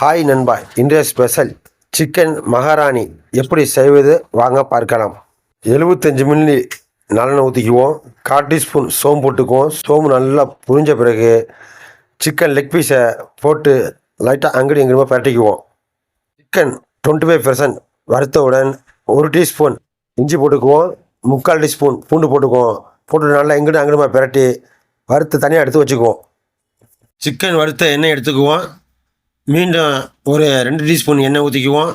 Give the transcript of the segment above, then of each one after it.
Hi நண்பா இன்றைய special chicken மகாராணி எப்படி செய்வது? வாங்க பார்க்கலாம். எழுபத்தஞ்சு மில்லி நல்லெண்ணெய் ஊற்றிக்குவோம் கால் டீஸ்பூன் சோம்பு போட்டுக்குவோம். சோம்பு நல்லா புரிஞ்ச பிறகு சிக்கன் லெக் பீஸை போட்டு லைட்டாக அங்கடி எங்கேயுமா பரட்டிக்குவோம். சிக்கன் டுவெண்ட்டி ஃபைவ் பெர்சன்ட் வறுத்தவுடன் ஒரு டீஸ்பூன் இஞ்சி போட்டுக்குவோம். முக்கால் டீஸ்பூன் பூண்டு போட்டுக்குவோம். போட்டு நல்லா எங்கிட்ட அங்கிடுமா பிரட்டி வறுத்து தனியாக எடுத்து வச்சுக்குவோம். சிக்கன் வறுத்த எண்ணெய் எடுத்துக்குவோம். மீண்டும் ஒரு ரெண்டு டீஸ்பூன் எண்ணெய் ஊற்றிக்குவோம்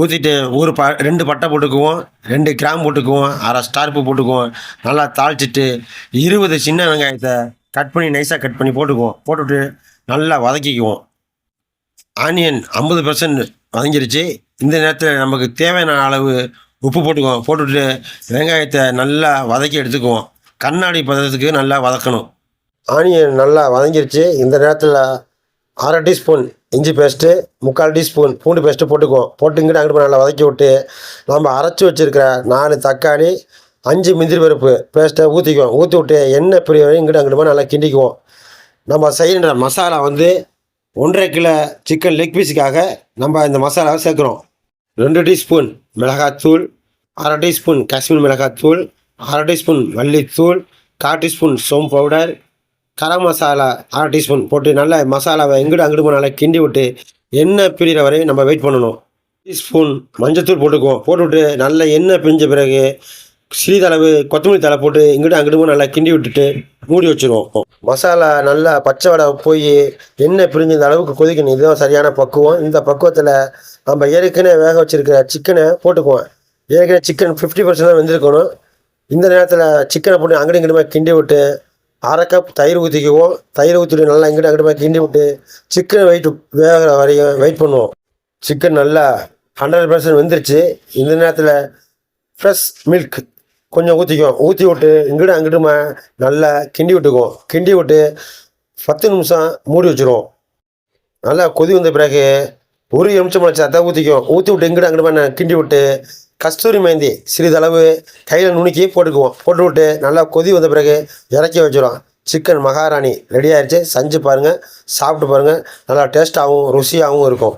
ஊற்றிட்டு ஒரு ப ரெண்டு பட்டை போட்டுக்குவோம். ரெண்டு கிராம் போட்டுக்குவோம். அரை ஸ்டார்ப்பு போட்டுக்குவோம். நல்லா தாளிச்சிட்டு இருபது சின்ன வெங்காயத்தை கட் பண்ணி நைஸாக கட் பண்ணி போட்டுக்குவோம். போட்டுவிட்டு நல்லா வதக்கிக்குவோம். ஆனியன் ஐம்பது பர்சன்ட் வதங்கிருச்சு. இந்த நேரத்தில் நமக்கு தேவையான அளவு உப்பு போட்டுக்குவோம். போட்டுவிட்டு வெங்காயத்தை நல்லா வதக்கி எடுத்துக்குவோம். கண்ணாடி பதத்துக்கு நல்லா வதக்கணும். ஆனியன் நல்லா வதங்கிருச்சு. இந்த நேரத்தில் அரை டீஸ்பூன் இஞ்சி பேஸ்ட்டு முக்கால் டீஸ்பூன் பூண்டு பேஸ்ட்டு போட்டுக்குவோம் போட்டு இங்கிட்ட அங்கிட்டு போய் நல்லா வதக்கி விட்டு நம்ம அரைச்சி வச்சுருக்கிற நாலு தக்காளி அஞ்சு முந்திரி பருப்பு பேஸ்ட்டை ஊற்றிக்குவோம் ஊற்றி விட்டு எண்ணெய் பிரிய இங்கிட்ட அங்கிட்டு நல்லா கிண்டிக்குவோம். நம்ம செய்கிற மசாலா வந்து ஒன்றரை கிலோ சிக்கன் லெக் பீஸுக்காக நம்ம இந்த மசாலாவை சேர்க்குறோம். ரெண்டு டீஸ்பூன் மிளகாத்தூள் அரை டீஸ்பூன் காஷ்மீர் மிளகாத்தூள் அரை டீஸ்பூன் மல்லித்தூள் கால் டீஸ்பூன் சோம்பு பவுடர் கரம் மசாலா அரை டீஸ்பூன் போட்டு நல்லா மசாலாவை எங்கிட்ட அங்கிட்டு போய் நல்லா கிண்டி விட்டு எண்ணெய் பிரிகிற வரையும் நம்ம வெயிட் பண்ணணும். டீஸ்பூன் மஞ்சத்தூள் போட்டுக்குவோம். போட்டுவிட்டு நல்லா எண்ணெய் பிரிஞ்ச பிறகு சிறிதளவு கொத்தமல்லி தழை போட்டு இங்கிட்ட அங்கிட்டு நல்லா கிண்டி விட்டுட்டு மூடி வச்சுருவோம். மசாலா நல்லா பச்சை வடை போய் எண்ணெய் பிரிஞ்ச இந்த அளவுக்கு கொதிக்கணும். இதுதான் சரியான பக்குவம். இந்த பக்குவத்தில் நம்ம ஏற்கனவே வேக வச்சிருக்கிற சிக்கனை போட்டுக்குவோம். ஏற்கனவே சிக்கன் ஃபிஃப்டி பர்சன்ட் தான் வெந்திருக்கணும். இந்த நேரத்தில் சிக்கனை போட்டு அங்கிட்டு இங்கிட்டுமா கிண்டி விட்டு அரை கப் தயிர் ஊற்றிக்குவோம் தயிர் ஊற்றிட்டு நல்லா இங்கிட்ட அங்கிட்ட கிண்டி விட்டு சிக்கன் வெயிட் வேகிற வரையும் வெயிட் பண்ணுவோம். சிக்கன் நல்லா ஹண்ட்ரட் பர்சன்ட் வெந்துருச்சு. இந்த நேரத்தில் ஃப்ரெஷ் மில்க் கொஞ்சம் ஊற்றிக்குவோம் ஊற்றி விட்டு இங்கிட்ட அங்கிட்டுமா நல்லா கிண்டி விட்டுக்குவோம். கிண்டி விட்டு பத்து நிமிஷம் மூடி வச்சுருவோம். நல்லா கொதி வந்த பிறகு ஒரு நிமிஷம் பழச்சாத்தை அதை ஊற்றிக்குவோம் ஊற்றி விட்டு இங்கிட்ட அங்கிட்டு கிண்டி விட்டு கஸ்தூரி மைந்தி சிறிதளவு கையில் நுணுக்கி போட்டுக்குவோம். போட்டுவிட்டு நல்லா கொதி வந்த பிறகு இறக்கி வச்சுருவோம். சிக்கன் மகாராணி ரெடி ஆயிடுச்சு செஞ்சு பாருங்கள் சாப்பிட்டு பாருங்கள் நல்லா டேஸ்ட்டாகவும் ருசியாகவும் இருக்கும்.